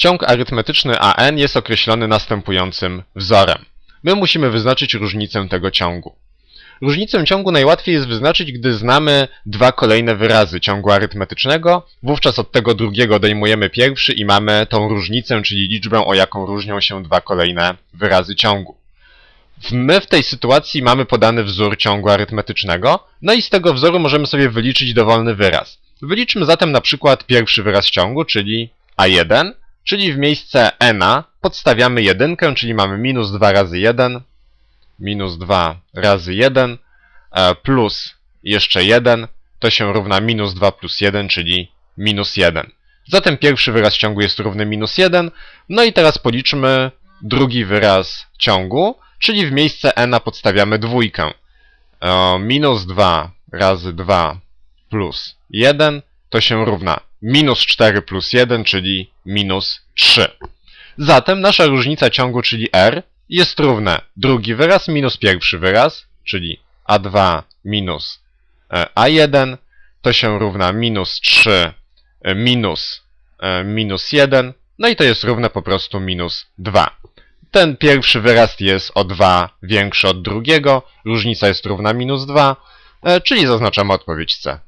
Ciąg arytmetyczny AN jest określony następującym wzorem. My musimy wyznaczyć różnicę tego ciągu. Różnicę ciągu najłatwiej jest wyznaczyć, gdy znamy dwa kolejne wyrazy ciągu arytmetycznego. Wówczas od tego drugiego odejmujemy pierwszy i mamy tą różnicę, czyli liczbę, o jaką różnią się dwa kolejne wyrazy ciągu. My w tej sytuacji mamy podany wzór ciągu arytmetycznego, no i z tego wzoru możemy sobie wyliczyć dowolny wyraz. Wyliczmy zatem na przykład pierwszy wyraz ciągu, czyli a1, czyli w miejsce n podstawiamy jedynkę, czyli mamy minus 2 razy 1, minus 2 razy 1, e, plus jeszcze 1, to się równa minus 2 plus 1, czyli minus 1. Zatem pierwszy wyraz ciągu jest równy minus 1, no i teraz policzmy drugi wyraz ciągu, czyli w miejsce n podstawiamy dwójkę. E, Minus 2 razy 2 plus 1 to się równa minus 4 plus 1, czyli minus 3. Zatem nasza różnica ciągu, czyli r, jest równa drugi wyraz minus pierwszy wyraz, czyli a2 minus e, a1, to się równa minus 3 e, minus e, minus 1, no i to jest równe po prostu minus 2. Ten pierwszy wyraz jest o 2 większy od drugiego, różnica jest równa minus 2, e, czyli zaznaczamy odpowiedź C.